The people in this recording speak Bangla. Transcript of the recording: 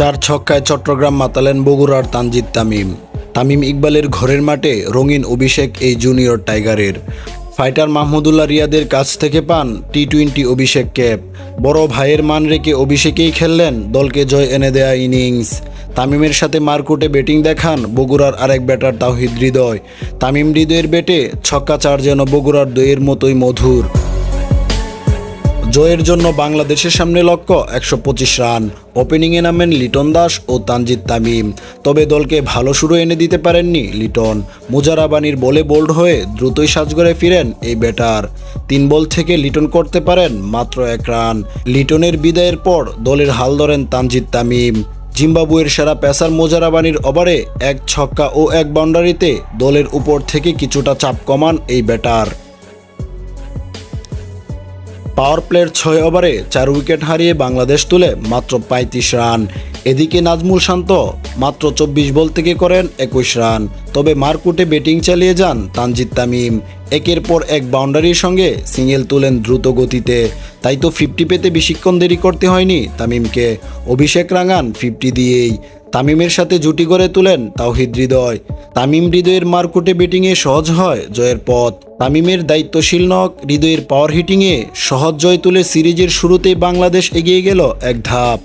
চার ছক্কায় চট্টগ্রাম মাতালেন বগুড়ার তানজিদ তামিম। তামিম ইকবালের ঘরের মাঠে রঙিন অভিষেক এই জুনিয়র টাইগারের। ফাইটার মাহমুদুল্লাহ রিয়াদের কাছ থেকে পান টি টোয়েন্টি অভিষেক ক্যাপ। বড় ভাইয়ের মান রেখে অভিষেকেই খেললেন, দলকে জয় এনে দেয়া ইনিংস। তামিমের সাথে মারকুটে ব্যাটিং দেখান বগুড়ার আরেক ব্যাটার তাওহিদ হৃদয়। তামিম হৃদয়ের ব্যাটে ছক্কা চার যেন বগুড়ার দইয়ের মতোই মধুর। জয়ের জন্য বাংলাদেশের সামনে লক্ষ্য একশো পঁচিশ রান। ওপেনিংয়ে নামেন লিটন দাস ও তানজিদ তামিম। তবে দলকে ভালো শুরু এনে দিতে পারেননি লিটন। মুজারাবানির বলে বোল্ড হয়ে দ্রুতই সাজগড়ে ফিরেন এই ব্যাটার। তিন বল থেকে লিটন করতে পারেন মাত্র এক রান। লিটনের বিদায়ের পর দলের হাল ধরেন তানজিদ তামিম। জিম্বাবুয়ের সেরা পেসার মোজারাবানির ওভারে এক ছক্কা ও এক বাউন্ডারিতে দলের উপর থেকে কিছুটা চাপ কমান এই ব্যাটার। পাওয়ার প্লের ছয় ওভারে চার উইকেট হারিয়ে বাংলাদেশ তুলে মাত্র পঁয়ত্রিশ রান। এদিকে নাজমুল শান্ত মাত্র চব্বিশ বল থেকে করেন একুশ রান। তবে মারকুটে ব্যাটিং চালিয়ে যান তানজিদ তামিম। একের পর এক বাউন্ডারির সঙ্গে সিঙ্গেল তুলেন দ্রুত গতিতে। তাই তো ফিফটি পেতে বেশিক্ষণ দেরি করতে হয়নি। তামিমকে অভিষেক রাঙান ফিফটি দিয়েই। তামিমের সাথে জুটি করে তুলেন তাওহিদ হৃদয়। তামিম হৃদয়ের মারকুটে ব্যাটিংয়ে সহজ হয় জয়ের পথ। তামিমের দায়িত্বশীল নক হৃদয়ের পাওয়ার হিটিংয়ে সহজ জয় তুলে সিরিজের শুরুতেই বাংলাদেশ এগিয়ে গেল এক ধাপ।